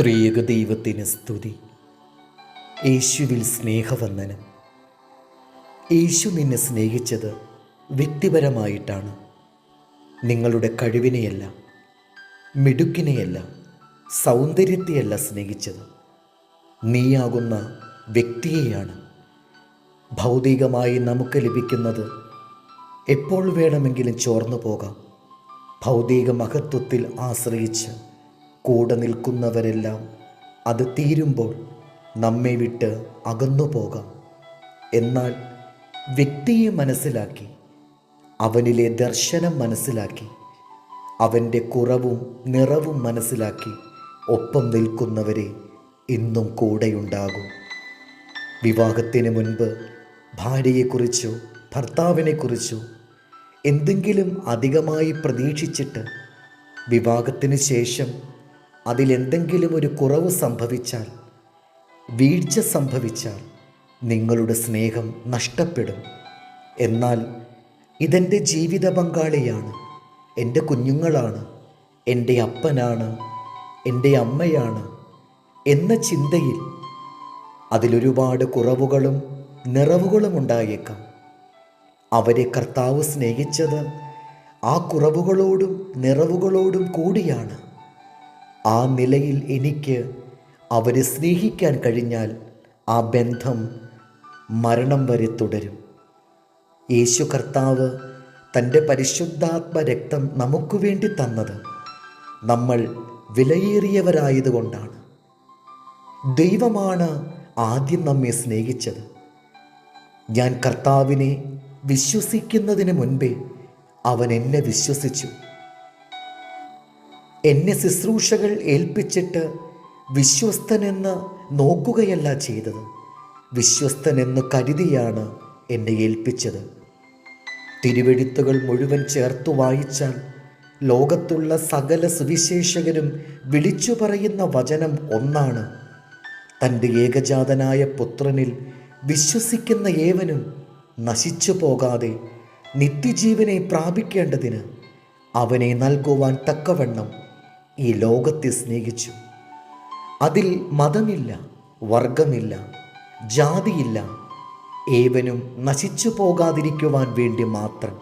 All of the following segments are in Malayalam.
ത്രിയേക ദൈവത്തിന് സ്തുതി. യേശുവിൽ സ്നേഹവന്ദനം. യേശു നിന്നെ സ്നേഹിച്ചത് വ്യക്തിപരമായിട്ടാണ്. നിങ്ങളുടെ കഴിവിനെയല്ല മിടുക്കിനെയല്ല സൗന്ദര്യത്തെയല്ല സ്നേഹിച്ചത്. നീയാകുന്ന വ്യക്തിയെയാണ്. ഭൗതികമായി നമുക്ക് ലഭിക്കുന്നത് എപ്പോൾ വേണമെങ്കിലും ചോർന്നു പോകാം ഭൗതിക മഹത്വത്തിൽ ആശ്രയിച്ച് കൂടെ നിൽക്കുന്നവരെല്ലാം അത് തീരുമ്പോൾ നമ്മെ വിട്ട് അകന്നു പോകാം. എന്നാൽ വ്യക്തിയെ മനസ്സിലാക്കി അവനിലെ ദർശനം മനസ്സിലാക്കി അവന്റെ കുറവും നിറവും മനസ്സിലാക്കി ഒപ്പം നിൽക്കുന്നവരെ ഇന്നും കൂടെയുണ്ടാകും. വിവാഹത്തിന് മുൻപ് ഭാര്യയെക്കുറിച്ചോ ഭർത്താവിനെക്കുറിച്ചോ എന്തെങ്കിലും അധികമായി പ്രതീക്ഷിച്ചിട്ട് വിവാഹത്തിന് ശേഷം അതിലെന്തെങ്കിലും ഒരു കുറവ് സംഭവിച്ചാൽ വീഴ്ച സംഭവിച്ചാൽ നിങ്ങളുടെ സ്നേഹം നഷ്ടപ്പെടും. എന്നാൽ ഇതെന്റെ ജീവിത പങ്കാളിയാണ് എന്റെ കുഞ്ഞുങ്ങളാണ് എന്റെ അപ്പനാണ് എന്റെ അമ്മയാണ് എന്ന ചിന്തയിൽ അതിലൊരുപാട് കുറവുകളും നിറവുകളും ഉണ്ടായേക്കാം. അവരെ കർത്താവ് സ്നേഹിച്ചത് ആ കുറവുകളോടും നിറവുകളോടും കൂടിയാണ്. ആ നിലയിൽ എനിക്ക് അവരെ സ്നേഹിക്കാൻ കഴിഞ്ഞാൽ ആ ബന്ധം മരണം വരെ തുടരും. യേശു കർത്താവ് തന്റെ പരിശുദ്ധാത്മ രക്തം നമുക്ക് വേണ്ടി തന്നത് നമ്മൾ വിലയേറിയവരായതുകൊണ്ടാണ്. ദൈവമാണ് ആദ്യം നമ്മെ സ്നേഹിച്ചത്. ഞാൻ കർത്താവിനെ വിശ്വസിക്കുന്നതിന് മുൻപേ അവൻ എന്നെ വിശ്വസിച്ചു. എന്നെ ശുശ്രൂഷകൾ ഏൽപ്പിച്ചിട്ട് വിശ്വസ്തനെന്ന് നോക്കുകയല്ല ചെയ്തത്. വിശ്വസ്തനെന്ന് കരുതിയാണ് എന്നെ ഏൽപ്പിച്ചത്. തിരുവെഴുത്തുകൾ മുഴുവൻ ചേർത്തു വായിച്ചാൽ ലോകത്തുള്ള സകല സുവിശേഷകരും വിളിച്ചു പറയുന്ന വചനം ഒന്നാണ്. തന്റെ ഏകജാതനായ പുത്രനിൽ വിശ്വസിക്കുന്ന ഏവനും നശിച്ചു പോകാതെ നിത്യജീവനെ പ്രാപിക്കേണ്ടതിന് അവനെ നൽകുവാൻ തക്കവണ്ണം ഈ ലോകത്തെ സ്നേഹിച്ചു. അതിൽ മതമില്ല വർഗമില്ല ജാതിയില്ല. ഏവനും നശിച്ചു പോകാതിരിക്കുവാൻ വേണ്ടി മാത്രം.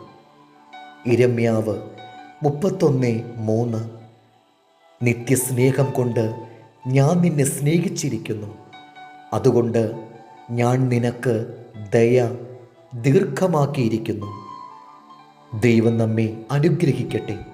ഇരമ്യാവ് മുപ്പത്തൊന്ന് മൂന്ന്. നിത്യസ്നേഹം കൊണ്ട് ഞാൻ നിന്നെ സ്നേഹിച്ചിരിക്കുന്നു. അതുകൊണ്ട് ഞാൻ നിനക്ക് ദയ ദീർഘമാക്കിയിരിക്കുന്നു. ദൈവം നമ്മെ അനുഗ്രഹിക്കട്ടെ.